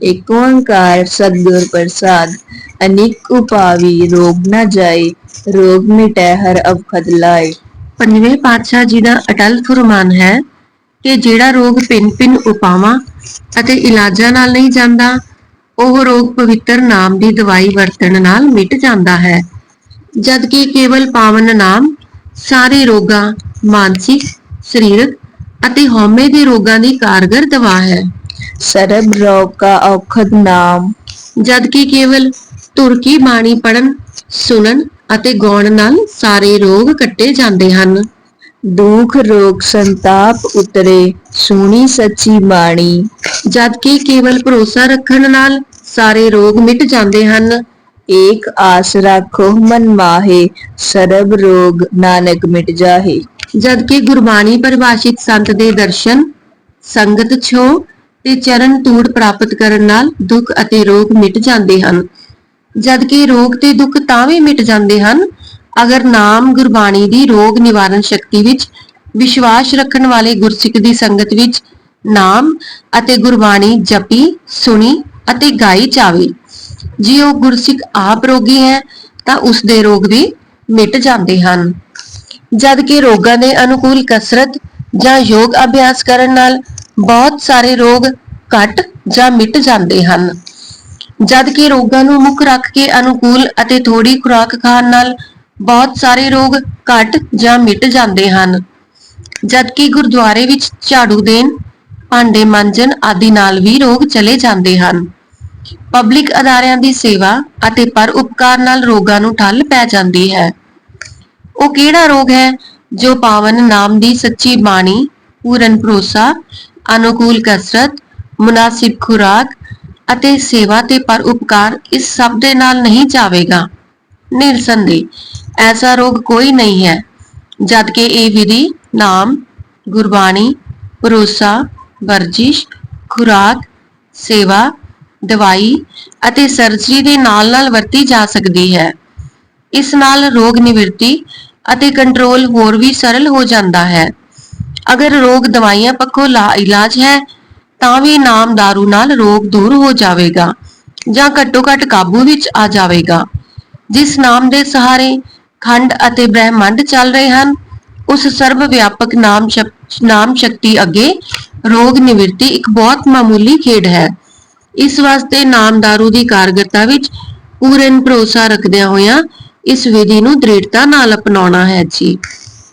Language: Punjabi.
ਏਕ ਓੰਕਾਰ ਸਤਿਗੁਰ ਪ੍ਰਸਾਦ, ਅਨੇਕ ਉਪਾਵੀ ਰੋਗ ਨਾ ਜਾਏ, ਰੋਗ ਮਿਟੈ ਹਰ ਅਵਖਦ ਲਾਏ। ਪੰਜਵੇਂ ਪਾਤਸ਼ਾਹ ਜੀ ਦਾ ਅਟਲ ਫਰਮਾਨ ਹੈ ਕਿ ਜਿਹੜਾ ਰੋਗ ਪਿੰਨ-ਪਿੰਨ ਉਪਾਵਾਂ ਅਤੇ ਇਲਾਜਾਂ ਨਾਲ ਨਹੀਂ ਜਾਂਦਾ, ਉਹ ਰੋਗ ਪਵਿੱਤਰ ਨਾਮ ਦੀ ਦਵਾਈ ਵਰਤਣ ਨਾਲ ਮਿਟ ਜਾਂਦਾ ਹੈ। ਜਦਕਿ ਕੇਵਲ ਪਾਵਨ ਨਾਮ, ਸਾਰੇ ਰੋਗਾਂ ਮਾਨਸਿਕ, ਸਰੀਰਕ ਅਤੇ ਹਉਮੈ ਦੇ ਰੋਗਾਂ ਦੀ ਕਾਰਗਰ ਦਵਾ ਹੈ। ਸਰਬ ਰੋਗ ਕਾ ਔਖਦ ਨਾਮ। ਜਦਕਿ ਕੇਵਲ ਤੁਰਕੀ ਬਾਣੀ ਪੜਨ ਸੁਣਨ ਅਤੇ ਗਾਉਣ ਨਾਲ ਸਾਰੇ ਰੋਗ ਕੱਟੇ ਜਾਂਦੇ ਹਨ। ਦੁਖ, ਰੋਗ, ਸੰਤਾਪ ਉਤਰੇ, ਸੁਣੀ ਸੱਚੀ ਬਾਣੀ। ਜਦਕਿ ਕੇਵਲ ਭਰੋਸਾ ਰੱਖਣ ਨਾਲ ਸਾਰੇ ਰੋਗ ਮਿਟ ਜਾਂਦੇ ਹਨ। ਏਕ ਆਸ ਰੱਖੋ, ਮਨ ਮਾਹੇ, ਸਰਬ ਰੋਗ ਨਾਨਕ ਮਿਟ ਜਾਹੇ। ਜਦਕਿ ਗੁਰਬਾਣੀ ਪਰਿਭਾਸ਼ਿਤ ਸੰਤ ਦੇ ਦਰਸ਼ਨ, ਸੰਗਤ ਛੋ ਤੇ ਚਰਨ ਧੂੜ ਪ੍ਰਾਪਤ ਕਰਨ ਨਾਲ ਦੁੱਖ ਅਤੇ ਰੋਗ ਮਿਟ ਜਾਂਦੇ ਹਨ। ਜਦਕਿ ਰੋਗ ਤੇ ਦੁੱਖ ਤਾਂ ਵੀ ਮਿਟ ਜਾਂਦੇ ਹਨ, ਅਗਰ ਨਾਮ ਗੁਰਬਾਣੀ ਦੀ ਰੋਗ ਨਿਵਾਰਨ ਸ਼ਕਤੀ ਵਿੱਚ, ਵਿਸ਼ਵਾਸ ਰੱਖਣ ਵਾਲੇ ਗੁਰਸਿੱਖ ਦੀ ਸੰਗਤ ਵਿੱਚ ਨਾਮ ਅਤੇ ਗੁਰਬਾਣੀ ਜਪੀ, ਸੁਣੀ ਅਤੇ ਗਾਈ ਜਾਵੇ। ਜੇ ਉਹ ਗੁਰਸਿੱਖ ਆਪ ਰੋਗੀ ਹੈ, ਤਾਂ ਉਸ ਦੇ ਰੋਗ ਵੀ ਮਿਟ ਜਾਂਦੇ ਹਨ। ਜਦ ਕਿ ਰੋਗਾਂ ਦੇ ਅਨੁਕੂਲ ਕਸਰਤ ਜਾਂ ਯੋਗ ਅਭਿਆਸ ਕਰਨ ਨਾਲ ਬਹੁਤ ਸਾਰੇ ਰੋਗ ਘਟ ਜਾਂ ਮਿਟ ਜਾਂਦੇ ਹਨ। ਜਦਕਿ ਰੋਗਾਂ ਨੂੰ ਮੁੱਖ ਰੱਖ ਕੇ ਅਨੁਕੂਲ ਅਤੇ ਥੋੜੀ ਖੁਰਾਕ ਖਾਣ ਨਾਲ ਬਹੁਤ ਸਾਰੇ ਰੋਗ ਘਟ ਜਾਂ ਮਿਟ ਜਾਂਦੇ ਹਨ। ਜਦਕਿ ਗੁਰਦੁਆਰੇ ਵਿੱਚ ਝਾੜੂ ਦੇਣ, ਭਾਂਡੇ ਮਾਂਜਣ ਆਦਿ ਨਾਲ ਵੀ ਰੋਗ ਚਲੇ ਜਾਂਦੇ ਹਨ। ਪਬਲਿਕ ਅਦਾਰਿਆਂ ਦੀ ਸੇਵਾ ਅਤੇ ਪਰ ਉਪਕਾਰ ਨਾਲ ਰੋਗਾਂ ਨੂੰ ਠੱਲ ਪੈ ਜਾਂਦੀ ਹੈ। ਉਹ ਕਿਹੜਾ ਰੋਗ ਹੈ ਜੋ ਪਾਵਨ ਨਾਮ ਦੀ ਸੱਚੀ ਬਾਣੀ, ਪੂਰਨ ਭਰੋਸਾ ਅਨੁਕੂਲ ਕਸਰਤ, ਮੁਨਾਸਿਬ ਖੁਰਾਕ ਅਤੇ ਸੇਵਾ ਤੇ ਪਰ ਉਪਕਾਰ ਇਸ ਸਭ ਦੇ ਨਾਲ ਨਹੀਂ ਜਾਵੇਗਾ। ਨਿਰਸੰਦੇਹ ਐਸਾ ਰੋਗ ਕੋਈ ਨਹੀਂ ਹੈ ਜਦ ਕਿ ਇਹ ਵਿਧੀ ਨਾਮ, ਗੁਰਬਾਣੀ, ਭਰੋਸਾ, ਵਰਜਿਸ਼, ਖੁਰਾਕ, ਸੇਵਾ, ਦਵਾਈ ਅਤੇ ਸਰਜਰੀ ਦੇ ਨਾਲ-ਨਾਲ ਵਰਤੀ ਜਾ ਸਕਦੀ ਹੈ। ਇਸ ਨਾਲ ਰੋਗ ਨਿਵਰਤੀ ਅਤੇ ਕੰਟਰੋਲ ਹੋਰ ਵੀ ਸਰਲ ਹੋ ਜਾਂਦਾ ਹੈ। ਅਗਰ ਰੋਗ ਦਵਾਈਆਂ ਪੱਖੋਂ ਲਾ ਇਲਾਜ ਹੈ ਤਾਂ ਵੀ ਨਾਮ दारू ਨਾਲ ਰੋਗ ਦੂਰ ਹੋ ਜਾਵੇਗਾ ਜਾਂ ਘੱਟੋ ਘੱਟ ਕਾਬੂ ਵਿੱਚ ਆ ਜਾਵੇਗਾ ਜਿਸ ਨਾਮ ਦੇ ਸਹਾਰੇ ਖੰਡ ਅਤੇ ਬ੍ਰਹਿਮੰਡ ਚੱਲ ਰਹੇ ਹਨ ਉਸ ਸਰਵ ਵਿਆਪਕ ਨਾਮ ਸ਼ਕ- ਨਾਮ ਸ਼ਕਤੀ ਅੱਗੇ ਰੋਗ ਨਿਵਰਤੀ ਇੱਕ ਬਹੁਤ ਮਾਮੂਲੀ ਖੇਡ ਹੈ ਇਸ ਵਾਸਤੇ ਨਾਮ दारू ਦੀ ਕਾਰਗਰਤਾ ਵਿੱਚ ਪੂਰਨ ਭਰੋਸਾ ਰੱਖਦਿਆਂ ਹੋਇਆਂ ਇਸ ਵਿਧੀ ਨੂੰ ਦ੍ਰਿੜਤਾ ਨਾਲ ਅਪਣਾਉਣਾ ਹੈ ਜੀ